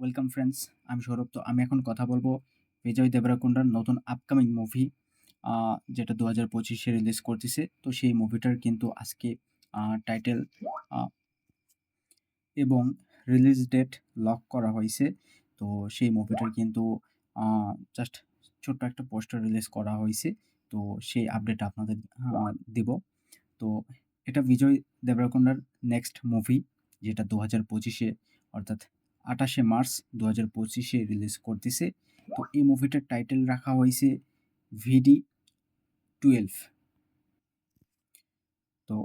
Welcome friends আমি সৌরভ তো আমি এখন কথা বলব বিজয় দেবরাকোন্ডার নতুন আপকামিং মুভি যেটা দু হাজার পঁচিশে রিলিজ করতেছে। তো সেই মুভিটার কিন্তু আজকে টাইটেল এবং রিলিজ ডেট লক করা হয়েছে। তো সেই মুভিটার কিন্তু জাস্ট ছোট্ট একটা পোস্টার রিলিজ করা হয়েছে। তো সেই আপডেট আপনাদের দেব। তো এটা বিজয় দেবরাকোন্ডার নেক্সট মুভি যেটা দু হাজার পঁচিশে, অর্থাৎ আঠাশে মার্চ দু হাজার পঁচিশে রিলিজ করতেছে। তো এই মুভিটার টাইটেল রাখা হয়েছে ভিডি টুয়েলভ তো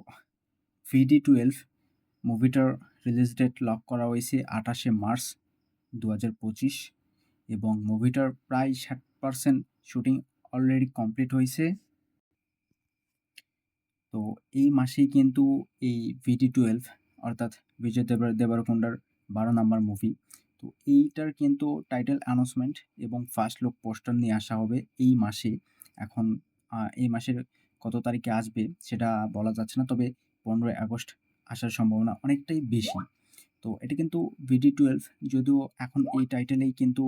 ভিডি টুয়েলভ মুভিটার রিলিজ ডেট লক করা হয়েছে আঠাশে মার্চ দু হাজার পঁচিশ এবং মুভিটার প্রায় ষাট পারসেন্ট শুটিং অলরেডি কমপ্লিট হয়েছে। তো এই মাসেই কিন্তু এই ভিডি টুয়েলভ অর্থাৎ বিজয় দেবার দেবরকোন্ডার বারো নাম্বার মুভি তো এইটার কিন্তু টাইটেল অ্যানাউন্সমেন্ট এবং ফার্স্ট লুক পোস্টার নিয়ে আসা হবে এই মাসে। এখন এই মাসের কত তারিখে আসবে সেটা বলা যাচ্ছে না, তবে পনেরোই আগস্ট আসার সম্ভাবনা অনেকটাই বেশি। তো এটা কিন্তু ভিডি টুয়েলভ যদিও এখন এই টাইটেলেই কিন্তু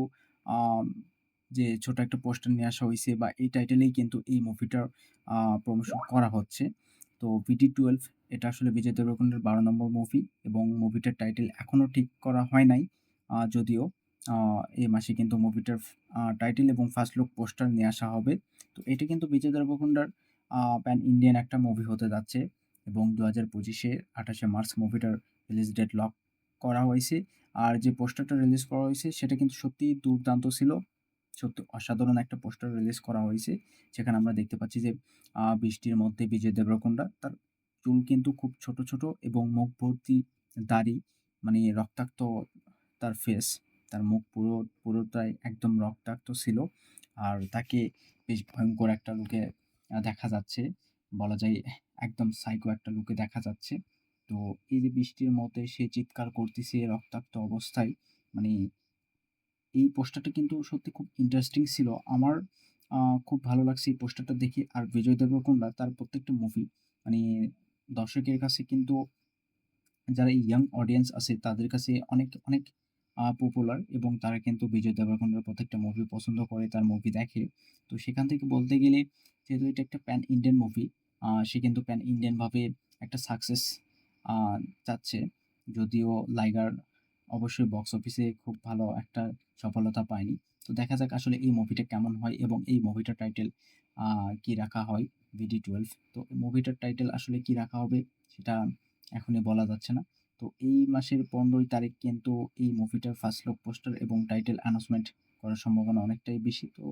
যে ছোট একটা পোস্টার নিয়ে আসা হয়েছে বা এই টাইটেলেই কিন্তু এই মুভিটার প্রমোশন করা হচ্ছে। তো ভিডি টুয়েলভ এটা আসলে বিজয় দেবরকোন্ডার বারো নম্বর মুভি এবং মুভিটার টাইটেল এখনও ঠিক করা হয় নাই। যদিও এই মাসে কিন্তু মুভিটার টাইটেল এবং ফার্স্ট লুক পোস্টার নিয়ে আসা হবে। তো এটা কিন্তু বিজয় দেবরকোন্ডার প্যান ইন্ডিয়ান একটা মুভি হতে যাচ্ছে এবং দু হাজার পঁচিশে আঠাশে মার্চ মুভিটার রিলিজ ডেট লক করা হয়েছে। আর যে পোস্টারটা রিলিজ করা হয়েছে, সেটা কিন্তু সত্যিই দুর্দান্ত ছিল। সত্যি অসাধারণ একটা পোস্টার রিলিজ করা হয়েছে। সেখানে আমরা দেখতে পাচ্ছি যে বৃষ্টির মধ্যে বিজয় দেবরকোন্ডা তার চুল কিন্তু খুব ছোট ছোট এবং মুখ ভর্তি দাড়ি মানে রক্তাক্ত তার ফেস তার মুখ পুরো, পুরোটাই একদম রক্তাক্ত ছিল। আর তাকে বেশ ভয়ঙ্কর একটা লুকে দেখা যাচ্ছে। বলা যায় একদম সাইকো একটা লুকে দেখা যাচ্ছে। তো এই যে বৃষ্টির মতে সে চিৎকার করতেছে রক্তাক্ত অবস্থায় মানে এই পোস্টারটা কিন্তু সত্যি খুব ইন্টারেস্টিং ছিল। আমার খুব ভালো লাগছে এই পোস্টারটা দেখে। আর বিজয় দেবরকোন্ডা, তার প্রত্যেকটা মুভি মানে দর্শকের কাছে কিন্তু যারা ইয়াং অডিয়েন্স আছে, তাদের কাছে অনেক অনেক পপুলার এবং তারা কিন্তু বিজয় দেবরকোন্ডার প্রত্যেকটা মুভি পছন্দ করে, তার মুভি দেখে। তো সেখান থেকে বলতে গেলে, যেহেতু এটা একটা প্যান ইন্ডিয়ান মুভি সে কিন্তু প্যান ইন্ডিয়ানভাবে একটা সাকসেস চাচ্ছে। যদিও লাইগার অবশ্যই বক্স অফিসে খুব ভালো একটা সফলতা পায়নি। তো দেখা যাক আসলে এই মুভিটা কেমন হয় এবং এই মুভিটার টাইটেল কি রাখা হয়? ভিডি টুয়েলভ তো মুভিটার টাইটেল আসলে কি রাখা হবে সেটা এখনই বলা যাচ্ছে না। তো এই মাসের পনেরোই তারিখ কিন্তু এই মুভিটার ফার্স্ট লুক পোস্টার এবং টাইটেল অ্যানাউন্সমেন্ট করার সম্ভাবনা অনেকটাই বেশি। তো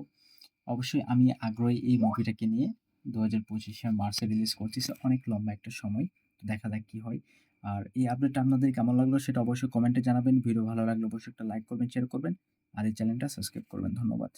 অবশ্যই আমি আগ্রহী এই মুভিটাকে নিয়ে দু হাজার পঁচিশে মার্চে রিলিজ করতেছে অনেক লম্বা একটা সময়। দেখা যাক কী হয়। আর এই আপডেটটা আপনাদের কেমন লাগল সেটা অবশ্যই কমেন্টে জানাবেন। ভিডিও ভালো লাগলে অবশ্যই একটা লাইক করবেন শেয়ার করবেন। আর এই চ্যানেলটা সাবস্ক্রাইব করবেন। ধন্যবাদ।